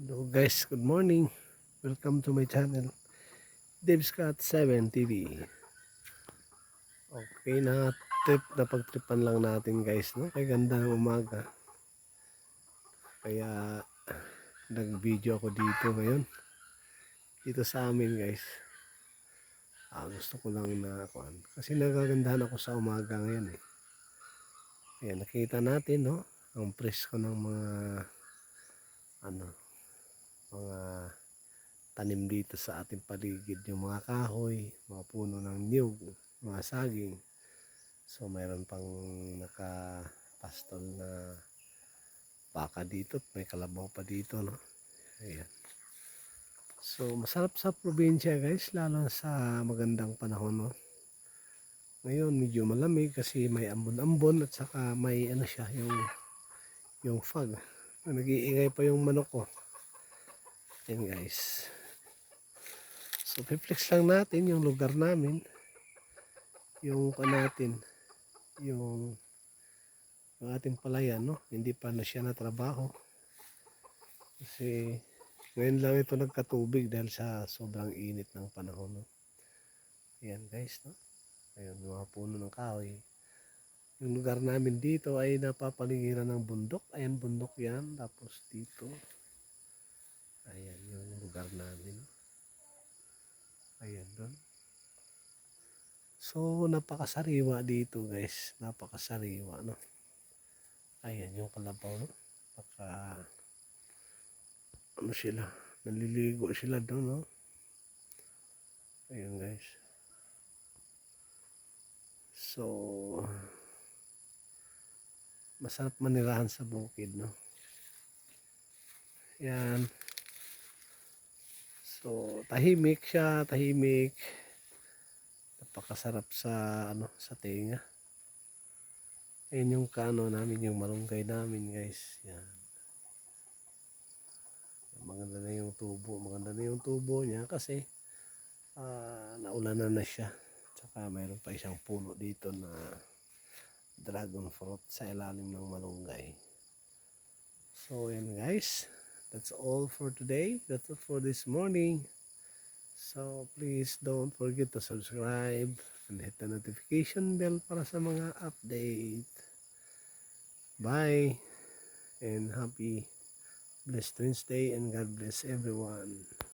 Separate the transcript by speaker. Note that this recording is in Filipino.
Speaker 1: Hello guys, good morning. Welcome to my channel. Dave Scott 7 TV. Okay na trip na pagtripan lang natin guys, no? Kaya ganda ng umaga. Kaya nag-video ako dito ngayon. Dito sa amin guys. Ah, gusto ko lang na kuan. Kasi nagagandahan ako sa umaga ngayon eh. Ayan, nakita natin, no? Ang presko ng mga ano, mga tanim dito sa ating paligid yung mga kahoy, mga puno ng niyog, mga saging. So mayroon pang nakapastol na baka dito, may kalabaw pa dito, no? Ayan. So masarap sa probinsya guys, lalo sa magandang panahon, no? Ngayon medyo malamig kasi may ambon-ambon at saka may ano siya, yung yung fog. Nag-iingay pa yung manok ko. Yan guys. So, piplex lang natin yung lugar namin. Yung pa natin. Yung, yung ating palayan, no? Hindi pa na siya natrabaho. Kasi, ngayon lang ito nagkatubig dahil sa sobrang init ng panahon, no? Yan guys, no? Ayun, mga puno ng kahoy. Yung lugar namin dito ay napapaligiran ng bundok. Ayan, bundok yan. Tapos dito, Ayan yung lugar namin. Ayan doon. So, napakasariwa dito guys. Napakasariwa, no? Ayan yung kalabaw, no? Paka, ano sila? Naliligo sila doon, no? Ayan guys. So, masarap manirahan sa bukid, no? Yan. So, tahimik siya, tahimik. Napakasarap sa ano, sa tenga. Ayun yung kano namin, yung malunggay namin, guys. Yan. Maganda na yung tubo, maganda na yung tubo niya kasi ah, naulanan na siya. Tsaka mayroon pa isang puno dito na dragon fruit sa ilalim ng malunggay. So, yan guys. That's all for today. That's all for this morning. So please don't forget to subscribe and hit the notification bell para sa mga update. Bye and happy blessed Wednesday and God bless everyone.